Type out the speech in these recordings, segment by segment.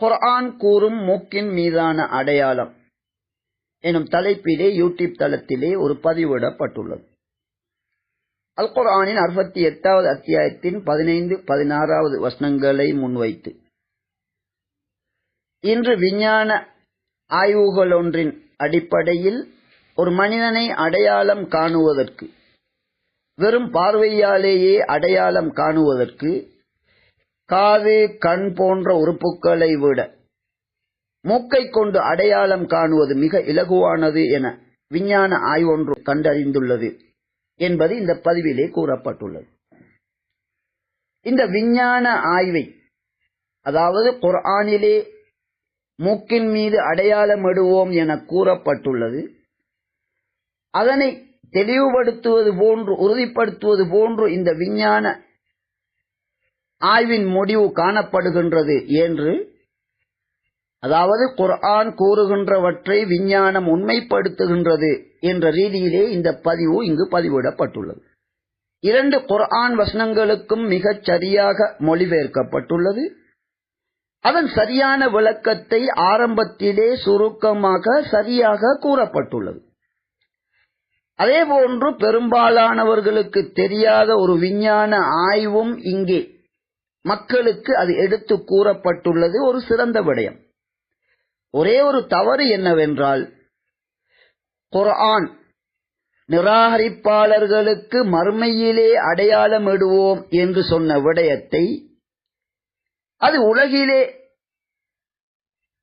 குர்ஆன் கூறும் மூக்கின் மீதான அடையாளம் எனும் தலைப்பிலே யூடியூப் தளத்திலே ஒரு பதிவிடப்பட்டுள்ளது. அல் குர்ஆனின் அறுபத்தி எட்டாவது அத்தியாயத்தின் பதினைந்து பதினாறாவது வசனங்களை முன்வைத்து இன்று விஞ்ஞான ஆய்வுகளொன்றின் அடிப்படையில் ஒரு மனிதனை அடையாளம் காணுவதற்கு வெறும் பார்வையாலேயே அடையாளம் காணுவதற்கு காது கண் போன்ற உறுப்புக்களை விட மூக்கை கொண்டு அடையாளம் காணுவது மிக இலகுவானது என விஞ்ஞான ஆய்வொன்று கண்டறிந்துள்ளது என்பது இந்த பதிவிலே கூறப்பட்டுள்ளது. இந்த விஞ்ஞான ஆய்வை அதாவது குர்ஆனிலே மூக்கின் மீது அடையாளம் இடுவோம் என கூறப்பட்டுள்ளது அதனை தெளிவுபடுத்துவது போன்று உறுதிப்படுத்துவது போன்று இந்த விஞ்ஞான ஆய்வின் முடிவு காணப்படுகின்றது என்று அதாவது குர்ஆன் கூறுகின்றவற்றை விஞ்ஞானம் உண்மைப்படுத்துகின்றது என்ற ரீதியிலே இந்த பதிவு இங்கு பதிவிடப்பட்டுள்ளது. இரண்டு குர்ஆன் வசனங்களுக்கும் மிகச் சரியாக மொழிபெயர்க்கப்பட்டுள்ளது. அதன் சரியான விளக்கத்தை ஆரம்பத்திலே சுருக்கமாக சரியாக கூறப்பட்டுள்ளது. அதேபோன்று பெரும்பாலானவர்களுக்கு தெரியாத ஒரு விஞ்ஞான ஆய்வும் இங்கே மக்களுக்கு அது எடுத்து கூறப்பட்டுள்ளது ஒரு சிறந்த விடயம். ஒரே ஒரு தவறு என்னவென்றால் குர்ஆன் நிராகரிப்பாளர்களுக்கு மறுமையிலே அடையாளமிடுவோம் என்று சொன்ன விடயத்தை அது உலகிலே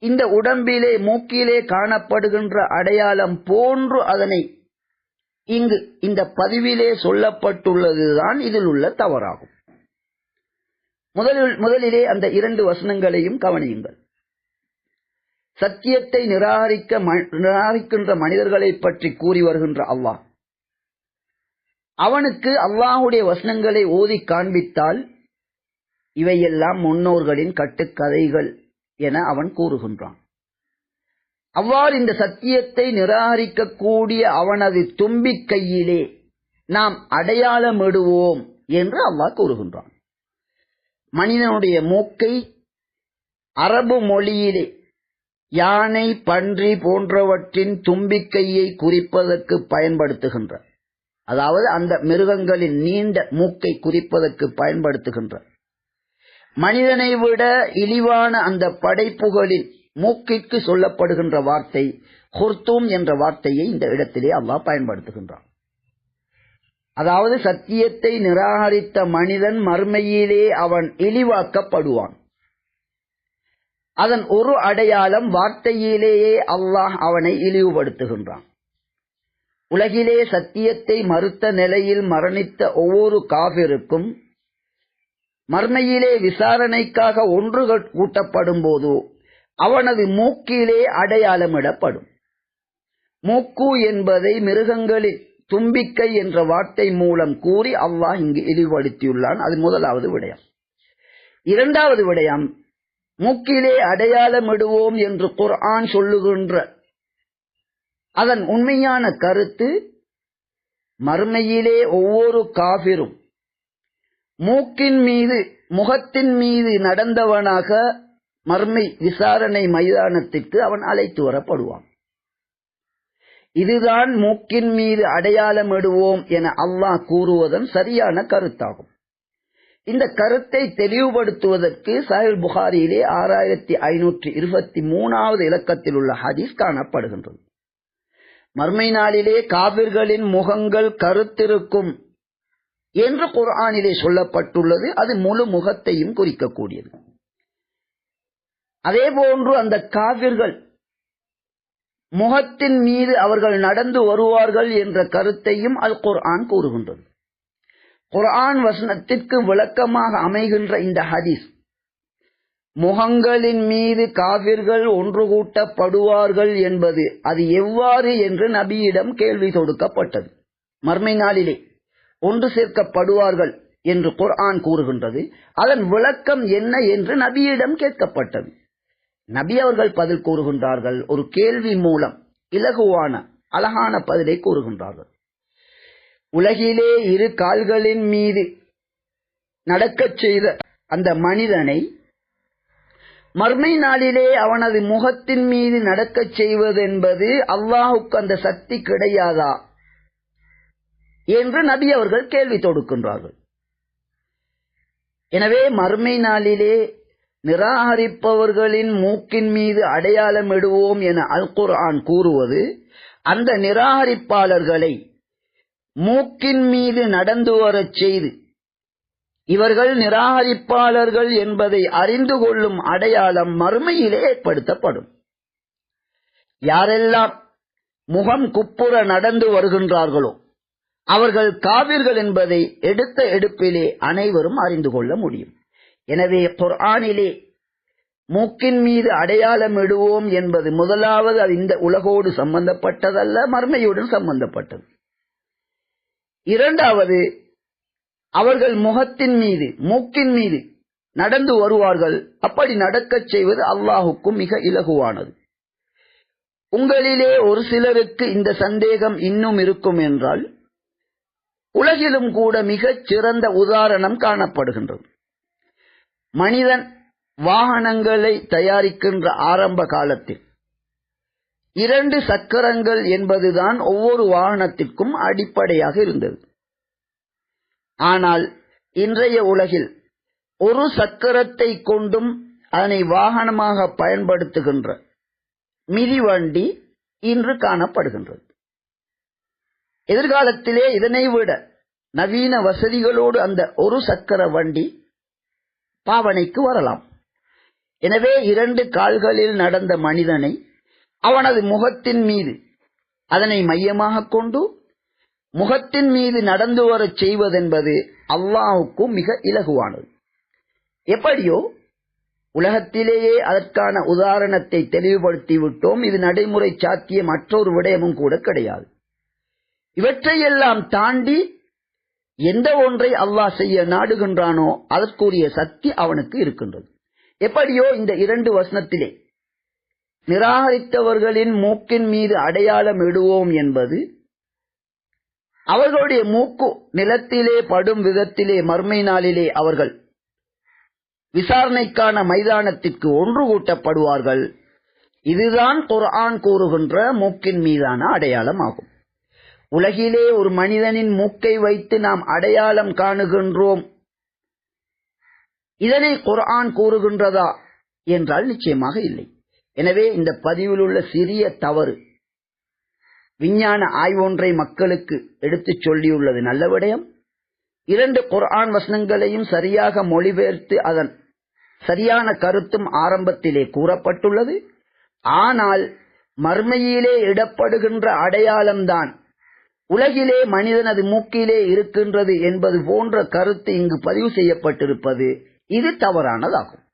இந்த உடம்பிலே மூக்கிலே காணப்படுகின்ற அடையாளம் போன்று அதனை இங்கு இந்த பதிவிலே சொல்லப்பட்டுள்ளதுதான் இதில் உள்ள தவறாகும். முதலில் முதலிலே அந்த இரண்டு வசனங்களையும் கவனியுங்கள். சத்தியத்தை நிராகரிக்க நிராகரிக்கின்ற மனிதர்களை பற்றி கூறி வருகின்ற அல்லாஹ். அவனுக்கு அல்லாஹுடைய வசனங்களை ஓதி காண்பித்தால் இவையெல்லாம் முன்னோர்களின் கட்டுக்கதைகள் என அவன் கூறுகின்றான். அவ்வாறு இந்த சத்தியத்தை நிராகரிக்கக்கூடிய அவனது தும்பிக்கையிலே நாம் அடையாளமிடுவோம் என்று அல்லாஹ் கூறுகின்றான். மனிதனுடைய மூக்கை அரபு மொழியிலே யானை பன்றி போன்றவற்றின் தும்பிக்கையை குறிப்பதற்கு பயன்படுத்துகின்ற அதாவது அந்த மிருகங்களின் நீண்ட மூக்கை குறிப்பதற்கு பயன்படுத்துகின்ற மனிதனை விட இழிவான அந்த படைப்புகளின் மூக்கிற்கு சொல்லப்படுகின்ற வார்த்தை ஹுர்தூம் என்ற வார்த்தையை இந்த இடத்திலே அல்லாஹ் பயன்படுத்துகின்றான். அதாவது சத்தியத்தை நிராகரித்த மனிதன் மறுமையிலே அவன் இழிவாக்கப்படுவான். அதன் ஒரு அடையாளம் வார்த்தையிலேயே அல்லாஹ் அவனை இழிவுபடுத்துகின்றான். உலகிலே சத்தியத்தை மறுத்த நிலையில் மரணித்த ஒவ்வொரு காவிருக்கும் மர்மையிலே விசாரணைக்காக ஒன்று கூட்டப்படும் போது அவனது மூக்கிலே அடையாளமிடப்படும். மூக்கு என்பதை மிருகங்களில் தும்பிக்கை என்ற வார்த்தை மூலம் கூறி அல்லாஹ் இங்கு இழிவுபடுத்தியுள்ளான். அது முதலாவது விடயம். இரண்டாவது விடயம் மூக்கிலே அடையாளமிடுவோம் என்று குர்ஆன் சொல்லுகின்ற அதன் உண்மையான கருத்து மறுமையிலே ஒவ்வொரு காபிரும் மூக்கின் மீது முகத்தின் மீது நடந்தவனாக மர்மை விசாரணை மைதானத்திற்கு அவன் அழைத்து வரப்படுவான். இதுதான் மூக்கின் மீது அடையாளமிடுவோம் என அல்லாஹ் கூறுவதன் சரியான கருத்தாகும். இந்த கருத்தை தெளிவுபடுத்துவதற்கு சாஹில் புகாரியிலே ஆறாயிரத்தி ஐநூற்றி இருபத்தி மூணாவது இலக்கத்தில் உள்ள ஹதீஸ் காணப்படுகின்றது. மர்மை நாளிலே காவிர்களின் முகங்கள் கருத்திருக்கும் என்று குர்ஆனிலே சொல்லப்பட்டுள்ளது. அது முழு முகத்தையும் குறிக்கக்கூடியது. அதே போன்று அந்த காவிர்கள் முகத்தின் மீது அவர்கள் நடந்து வருவார்கள் என்ற கருத்தையும் அல் குர்ஆன் கூறுகின்றது. குர்ஆன் வசனத்திற்கு விளக்கமாக அமைகின்ற இந்த ஹதீஸ் முகங்களின் மீது காவிர்கள் ஒன்று கூட்டப்படுவார்கள் என்பது அது எவ்வாறு என்று நபியிடம் கேள்வி தொடுக்கப்பட்டது. மர்மை நாளிலே ஒன்று சேர்க்கப்படுவார்கள் என்று குர்ஆன் கூறுகின்றது. அதன் விளக்கம் என்ன என்று நபியிடம் கேட்கப்பட்டது. நபி அவர்கள் பதில் கூறுகின்றார்கள். ஒரு கேள்வி மூலம் இலகுவான அழகான பதிலை கூறுகின்றார்கள். உலகிலே இரு கால்களின் மீது நடக்கச் செய்த அந்த மனிதனை மர்மை நாளிலே அவனது முகத்தின் மீது நடக்கச் செய்வதென்பது அல்லாஹுக்கு அந்த சக்தி கிடையாதா? என்று நபி அவர்கள் கேள்வி தொடுக்கின்றார்கள். எனவே மர்மை நாளிலே நிராகரிப்பவர்களின் மூக்கின் மீது அடையாளம் இடுவோம் என அல் குர்ஆன் கூறுவது அந்த நிராகரிப்பாளர்களை மூக்கின் மீது நடந்து வரச் செய்து இவர்கள் நிராகரிப்பாளர்கள் என்பதை அறிந்து கொள்ளும் அடையாளம் மறுமையிலே ஏற்படுத்தப்படும். யாரெல்லாம் முகம் குப்புற நடந்து வருகின்றார்களோ அவர்கள் காவிர்கள் என்பதை எடுத்த எடுப்பிலே அனைவரும் அறிந்து கொள்ள முடியும். எனவே குர்ஆனிலே மூக்கின் மீது அடையாளம் இடுவோம் என்பது முதலாவது அது இந்த உலகோடு சம்பந்தப்பட்டதல்ல மர்மையுடன் சம்பந்தப்பட்டது. இரண்டாவது அவர்கள் முகத்தின் மீது மூக்கின் மீது நடந்து வருவார்கள். அப்படி நடக்கச் செய்வது அல்லாஹுக்கும் மிக இலகுவானது. உங்களிலே ஒரு சிலருக்கு இந்த சந்தேகம் இன்னும் இருக்கும் என்றால் உலகிலும் கூட மிகச் சிறந்த உதாரணம் காணப்படுகின்றது. மனிதன் வாகனங்களை தயாரிக்கின்ற ஆரம்ப காலத்தில் இரண்டு சக்கரங்கள் என்பதுதான் ஒவ்வொரு வாகனத்திற்கும் அடிப்படையாக இருந்தது. ஆனால் இன்றைய உலகில் ஒரு சக்கரத்தை கொண்டும் அதனை வாகனமாக பயன்படுத்துகின்ற மிதிவண்டி இன்று காணப்படுகின்றது. எதிர்காலத்திலே இதனை விட நவீன வசதிகளோடு அந்த ஒரு சக்கர வண்டி பாவனைக்கு வரலாம். எனவே இரண்டு கால்களில் நடந்த மனிதனை அவனது முகத்தின் மீது அதனை மையமாக கொண்டு முகத்தின் மீது நடந்து வரச் செய்வதென்பது அல்லாஹுக்கும் மிக இலகுவானது. எப்படியோ உலகத்திலேயே அதற்கான உதாரணத்தை தெளிவுபடுத்தி விட்டோம் இது நடைமுறை சாத்திய மற்றொரு விடயமும் கூட கிடையாது. இவற்றையெல்லாம் தாண்டி எந்த ஒன்றை அல்லாஹ் செய்ய நாடுகின்றானோ அதற்குரிய சக்தி அவனுக்கு இருக்கின்றது. எப்படியோ இந்த இரண்டு வசனத்திலே நிராகரித்தவர்களின் மூக்கின் மீது அடையாளம் இடுவோம் என்பது அவர்களுடைய மூக்கு நிலத்திலே படும் விதத்திலே மர்மை நாளிலே அவர்கள் விசாரணைக்கான மைதானத்திற்கு ஒன்று கூட்டப்படுவார்கள். இதுதான் குர்ஆன் கூறுகின்ற மூக்கின் மீதான அடையாளம் ஆகும். உலகிலே ஒரு மனிதனின் மூக்கை வைத்து நாம் அடையாளம் காணுகின்றோம். இதனை குர்ஆன் கூறுகின்றதா என்றால் நிச்சயமாக இல்லை. எனவே இந்த பதிவில் உள்ள சிறிய தவறு விஞ்ஞான ஆய்வொன்றை மக்களுக்கு எடுத்துச் சொல்லியுள்ளது நல்ல விடயம். இரண்டு குர்ஆன் வசனங்களையும் சரியாக மொழிபெயர்த்து அதன் சரியான கருத்தும் ஆரம்பத்திலே கூறப்பட்டுள்ளது. ஆனால் மர்மையிலே இடப்படுகின்ற அடையாளம்தான் உலகிலே மனிதனது மூக்கிலே இருக்கின்றது என்பது போன்ற கருத்து இங்கு பதிவு செய்யப்பட்டிருப்பது. இது தவறானதாகும்.